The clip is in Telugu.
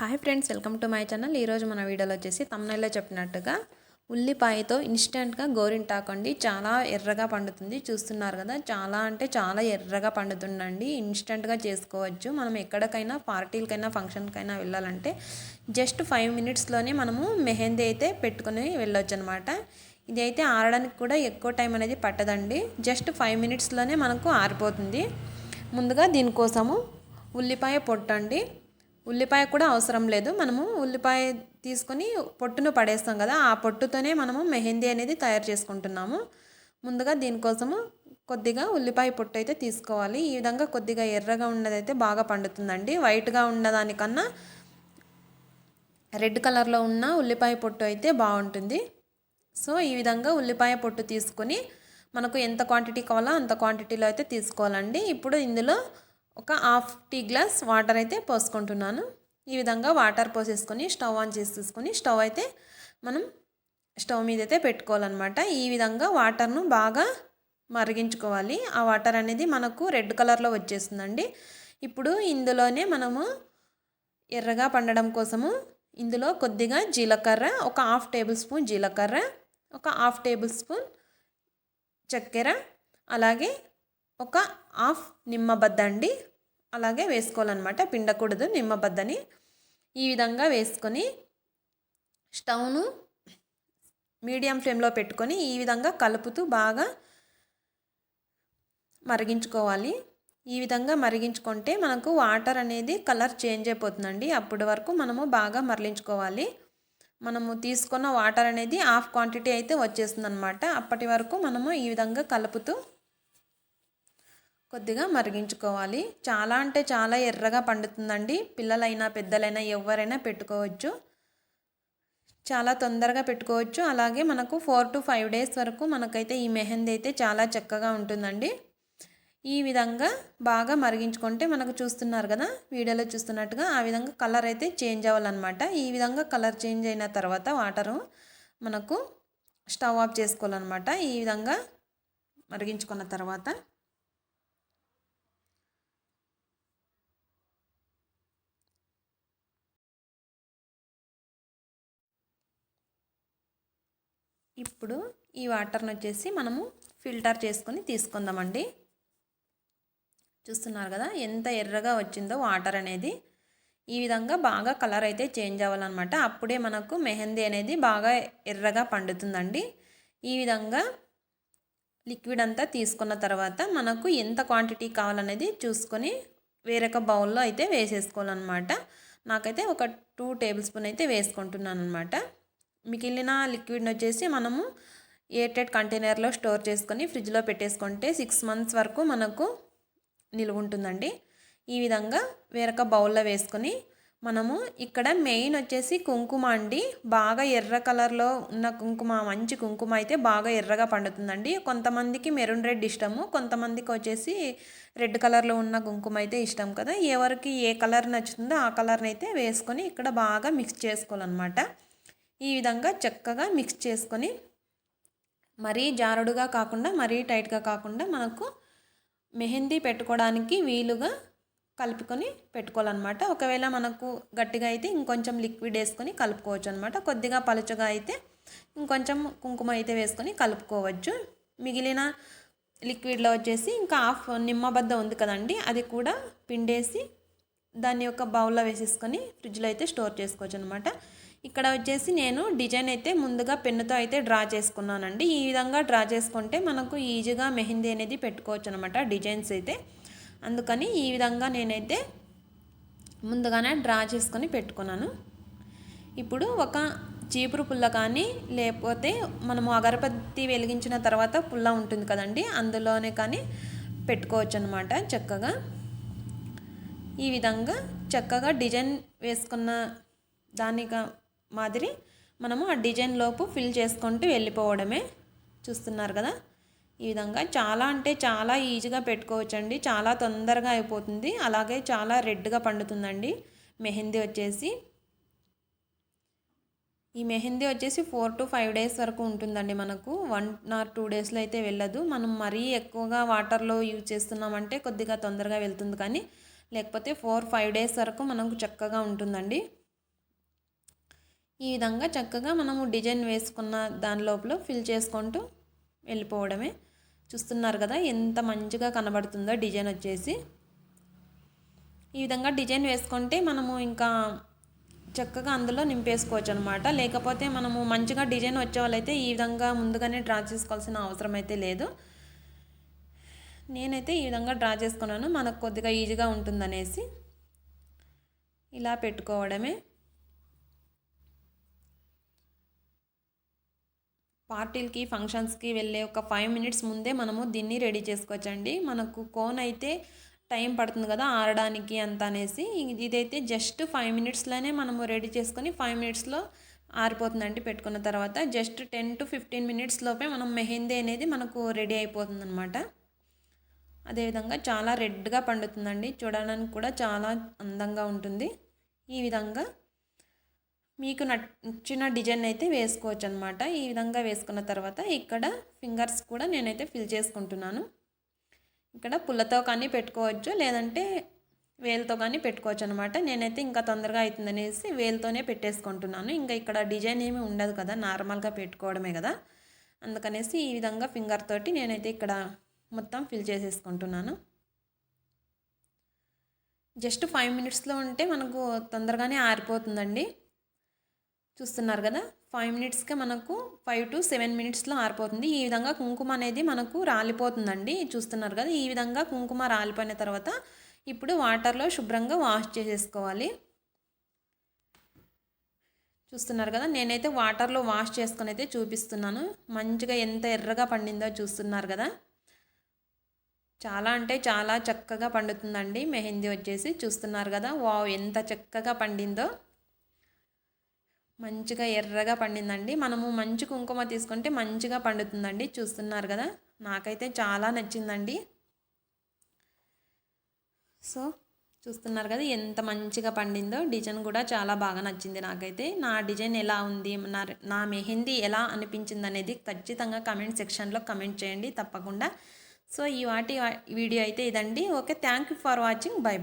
Hi friends welcome to my channel. ఈరోజు మన వీడియోలో వచ్చేసి తమ్నైల్లో చెప్పినట్టుగా ఉల్లిపాయతో ఇన్స్టెంట్గా గోరింటాకండి చాలా ఎర్రగా పండుతుంది. చూస్తున్నారు కదా చాలా అంటే చాలా ఎర్రగా పండుతుందండి. ఇన్స్టెంట్గా చేసుకోవచ్చు. మనం ఎక్కడికైనా పార్టీలకైనా ఫంక్షన్కైనా వెళ్ళాలంటే జస్ట్ ఫైవ్ మినిట్స్లోనే మనము మెహందీ అయితే పెట్టుకుని వెళ్ళొచ్చు అనమాట ఇది అయితే ఆరడానికి కూడా ఎక్కువ టైం అనేది పట్టదండి. జస్ట్ ఫైవ్ మినిట్స్లోనే మనకు ఆరిపోతుంది. ముందుగా దీనికోసము ఉల్లిపాయ పొట్టండి. ఉల్లిపాయ కూడా అవసరం లేదు. మనము ఉల్లిపాయ తీసుకొని పొట్టును పడేస్తాం కదా ఆ పొట్టుతోనే మనము మెహందీ అనేది తయారు చేసుకుంటున్నాము. ముందుగా దీనికోసము కొద్దిగా ఉల్లిపాయ పొట్టు అయితే తీసుకోవాలి. ఈ విధంగా కొద్దిగా ఎర్రగా ఉన్నదైతే బాగా పండుతుందండి. వైట్గా ఉన్నదానికన్నా రెడ్ కలర్లో ఉన్న ఉల్లిపాయ పొట్టు అయితే బాగుంటుంది. సో ఈ విధంగా ఉల్లిపాయ పొట్టు తీసుకొని మనకు ఎంత క్వాంటిటీ కావాలో అంత క్వాంటిటీలో అయితే తీసుకోవాలండి. ఇప్పుడు ఇందులో ఒక హాఫ్ టీ గ్లాస్ వాటర్ అయితే పోసుకుంటున్నాను. ఈ విధంగా వాటర్ పోసేసుకొని స్టవ్ ఆన్ చేసి తీసుకొని స్టవ్ అయితే మనం స్టవ్ మీద అయితే పెట్టుకోవాలన్నమాట. ఈ విధంగా వాటర్ను బాగా మరిగించుకోవాలి. ఆ వాటర్ అనేది మనకు రెడ్ కలర్లో వచ్చేస్తుందండి. ఇప్పుడు ఇందులోనే మనము ఎర్రగా పండడం కోసము ఇందులో కొద్దిగా జీలకర్ర ఒక హాఫ్ టేబుల్ స్పూన్ జీలకర్ర ఒక హాఫ్ టేబుల్ స్పూన్ చక్కెర అలాగే ఒక హాఫ్ నిమ్మబద్ద అండి అలాగే వేసుకోవాలన్నమాట. పిండకూడదు నిమ్మబద్దని ఈ విధంగా వేసుకొని స్టవ్ను మీడియం ఫ్లేమ్లో పెట్టుకొని ఈ విధంగా కలుపుతూ బాగా మరిగించుకోవాలి. ఈ విధంగా మరిగించుకుంటే మనకు వాటర్ అనేది కలర్ చేంజ్ అయిపోతుందండి. అప్పటి వరకు మనము బాగా మరలించుకోవాలి. మనము తీసుకున్న వాటర్ అనేది హాఫ్ క్వాంటిటీ అయితే వచ్చేస్తుంది అనమాట అప్పటి వరకు మనము ఈ విధంగా కలుపుతూ కొద్దిగా మరిగించుకోవాలి. చాలా అంటే చాలా ఎర్రగా పండుతుందండి. పిల్లలైనా పెద్దలైనా ఎవరైనా పెట్టుకోవచ్చు. చాలా తొందరగా పెట్టుకోవచ్చు. అలాగే మనకు ఫోర్ టు ఫైవ్ డేస్ వరకు మనకైతే ఈ మెహందీ అయితే చాలా చక్కగా ఉంటుందండి. ఈ విధంగా బాగా మరిగించుకుంటే మనకు చూస్తున్నారు కదా వీడియోలో చూస్తున్నట్టుగా ఆ విధంగా కలర్ అయితే చేంజ్ అవ్వాలన్నమాట. ఈ విధంగా కలర్ చేంజ్ అయిన తర్వాత వాటరు మనకు స్టవ్ ఆఫ్ చేసుకోవాలన్నమాట. ఈ విధంగా మరిగించుకున్న తర్వాత ఇప్పుడు ఈ వాటర్ని వచ్చేసి మనము ఫిల్టర్ చేసుకొని తీసుకుందామండి. చూస్తున్నారు కదా ఎంత ఎర్రగా వచ్చిందో వాటర్ అనేది. ఈ విధంగా బాగా కలర్ అయితే చేంజ్ అవ్వాలన్నమాట. అప్పుడే మనకు మెహందీ అనేది బాగా ఎర్రగా పండుతుందండి. ఈ విధంగా లిక్విడ్ అంతా తీసుకున్న తర్వాత మనకు ఎంత క్వాంటిటీ కావాలనేది చూసుకొని వేరొక బౌల్లో అయితే వేసేసుకోవాలన్నమాట. నాకైతే ఒక టూ టేబుల్ స్పూన్ అయితే వేసుకుంటున్నాను అనమాట మిగిలిన లిక్విడ్ని వచ్చేసి మనము ఎయిర్టెడ్ కంటైనర్లో స్టోర్ చేసుకొని ఫ్రిడ్జ్లో పెట్టేసుకుంటే సిక్స్ మంత్స్ వరకు మనకు నిలువ ఉంటుందండి. ఈ విధంగా వేరొక బౌల్లో వేసుకొని మనము ఇక్కడ మెయిన్ వచ్చేసి కుంకుమ అండి. బాగా ఎర్ర కలర్లో ఉన్న కుంకుమ మంచి కుంకుమ అయితే బాగా ఎర్రగా పండుతుందండి. కొంతమందికి మెరూన్ రెడ్ ఇష్టము కొంతమందికి వచ్చేసి రెడ్ కలర్లో ఉన్న కుంకుమ అయితే ఇష్టం కదా. ఎవరికి ఏ కలర్ నచ్చుతుందో ఆ కలర్ని అయితే వేసుకొని ఇక్కడ బాగా మిక్స్ చేసుకోవాలన్నమాట. ఈ విధంగా చక్కగా మిక్స్ చేసుకొని మరీ జారుడుగా కాకుండా మరీ టైట్గా కాకుండా మనకు మెహందీ పెట్టుకోవడానికి వీలుగా కలుపుకొని పెట్టుకోవాలన్నమాట. ఒకవేళ మనకు గట్టిగా అయితే ఇంకొంచెం లిక్విడ్ వేసుకొని కలుపుకోవచ్చు అనమాట కొద్దిగా పలుచగా అయితే ఇంకొంచెం కుంకుమ అయితే వేసుకొని కలుపుకోవచ్చు. మిగిలిన లిక్విడ్లో వచ్చేసి ఇంకా హాఫ్ నిమ్మబద్ద ఉంది కదండి అది కూడా పిండేసి దాన్ని ఒక బౌల్లో వేసేసుకొని ఫ్రిడ్జ్లో అయితే స్టోర్ చేసుకోవచ్చు అనమాట ఇక్కడ వచ్చేసి నేను డిజైన్ అయితే ముందుగా పెన్నుతో అయితే డ్రా చేసుకున్నానండి. ఈ విధంగా డ్రా చేసుకుంటే మనకు ఈజీగా మెహందీ అనేది పెట్టుకోవచ్చు అనమాట డిజైన్స్ అయితే. అందుకని ఈ విధంగా నేనైతే ముందుగానే డ్రా చేసుకొని పెట్టుకున్నాను. ఇప్పుడు ఒక చీపురు పుల్ల కానీ లేకపోతే మనము అగరబత్తి వెలిగించిన తర్వాత పుల్ల ఉంటుంది కదండి అందులోనే కానీ పెట్టుకోవచ్చు అనమాట చక్కగా. ఈ విధంగా చక్కగా డిజైన్ వేసుకున్న దానిగా మాదిరి మనము ఆ డిజైన్ లోపు ఫిల్ చేసుకుంటూ వెళ్ళిపోవడమే చూస్తున్నారు కదా. ఈ విధంగా చాలా అంటే చాలా ఈజీగా పెట్టుకోవచ్చండి. చాలా తొందరగా అయిపోతుంది. అలాగే చాలా రెడ్గా పండుతుందండి. మెహందీ వచ్చేసి. ఈ మెహందీ వచ్చేసి ఫోర్ టు ఫైవ్ డేస్ వరకు ఉంటుందండి మనకు. వన్ ఆర్ టూ డేస్లో అయితే వెళ్ళదు. మనం మరీ ఎక్కువగా వాటర్లో యూజ్ చేస్తున్నామంటే కొద్దిగా తొందరగా వెళ్తుంది. కానీ లేకపోతే ఫోర్ ఫైవ్ డేస్ వరకు మనకు చక్కగా ఉంటుందండి. ఈ విధంగా చక్కగా మనము డిజైన్ వేసుకున్న దాని లోపల ఫిల్ చేసుకుంటూ వెళ్ళిపోవడమే. చూస్తున్నారు కదా ఎంత మంచిగా కనబడుతుందో డిజైన్ వచ్చేసి. ఈ విధంగా డిజైన్ వేసుకుంటే మనము ఇంకా చక్కగా అందులో నింపేసుకోవచ్చు అనమాట లేకపోతే మనము మంచిగా డిజైన్ వచ్చే వాళ్ళైతే ఈ విధంగా ముందుగానే డ్రా చేసుకోవాల్సిన అవసరం అయితే లేదు. నేనైతే ఈ విధంగా డ్రా చేసుకున్నాను. మనకు కొద్దిగా ఈజీగా ఉంటుందనేసి. ఇలా పెట్టుకోవడమే. పార్టీలకి ఫంక్షన్స్కి వెళ్ళే ఒక ఫైవ్ మినిట్స్ ముందే మనము దీన్ని రెడీ చేసుకోవచ్చండి. మనకు కోన్ అయితే టైం పడుతుంది కదా ఆరడానికి అంత అనేసి. ఇదైతే జస్ట్ ఫైవ్ మినిట్స్లోనే మనము రెడీ చేసుకొని ఫైవ్ మినిట్స్లో ఆరిపోతుందండి పెట్టుకున్న తర్వాత. Just ten to fifteen minutes లోపే మనం మెహందీ అనేది మనకు రెడీ అయిపోతుంది అనమాట అదేవిధంగా చాలా రెడ్గా పండుతుందండి. చూడడానికి కూడా చాలా అందంగా ఉంటుంది. ఈ విధంగా మీకు నచ్చిన డిజైన్ అయితే వేసుకోవచ్చు అనమాట ఈ విధంగా వేసుకున్న తర్వాత ఇక్కడ ఫింగర్స్ కూడా నేనైతే ఫిల్ చేసుకుంటున్నాను. ఇక్కడ పుల్లతో కానీ పెట్టుకోవచ్చు లేదంటే వేలుతో కానీ పెట్టుకోవచ్చు అనమాట నేనైతే ఇంకా తొందరగా అవుతుందనేసి వేలుతోనే పెట్టేసుకుంటున్నాను. ఇంకా ఇక్కడ డిజైన్ ఏమీ ఉండదు కదా నార్మల్గా పెట్టుకోవడమే కదా. అందుకనేసి ఈ విధంగా ఫింగర్ తోటి నేనైతే ఇక్కడ మొత్తం ఫిల్ చేసేసుకుంటున్నాను. జస్ట్ ఫైవ్ మినిట్స్లో ఉంటే మనకు తొందరగానే ఆరిపోతుందండి. చూస్తున్నారు కదా? ఫైవ్ మినిట్స్కే మనకు ఫైవ్ టు సెవెన్ మినిట్స్లో ఆరిపోతుంది. ఈ విధంగా కుంకుమ అనేది మనకు రాలిపోతుందండి. చూస్తున్నారు కదా? ఈ విధంగా కుంకుమ రాలిపోయిన తర్వాత ఇప్పుడు వాటర్లో శుభ్రంగా వాష్ చేసేసుకోవాలి. చూస్తున్నారు కదా? నేనైతే వాటర్లో వాష్ చేసుకొని అయితే చూపిస్తున్నాను. మంచిగా ఎంత ఎర్రగా పండిందో చూస్తున్నారు కదా? చాలా అంటే చాలా చక్కగా పండుతుందండి. మెహందీ వచ్చేసి చూస్తున్నారు కదా? వావ్ ఎంత చక్కగా పండిందో. మంచిగా ఎర్రగా పండిందండి. మనము మంచి కుంకుమ తీసుకుంటే మంచిగా పండుతుందండి. చూస్తున్నారు కదా? నాకైతే చాలా నచ్చిందండి. సో చూస్తున్నారు కదా ఎంత మంచిగా పండిందో? డిజైన్ కూడా చాలా బాగా నచ్చింది నాకైతే. నా డిజైన్ ఎలా ఉంది? నా నా మెహందీ ఎలా అనిపించింది అనేది ఖచ్చితంగా కమెంట్ సెక్షన్లో కమెంట్ చేయండి తప్పకుండా. సో ఈ వాటి వీడియో అయితే ఇదండి. Okay thank you for watching. Bye.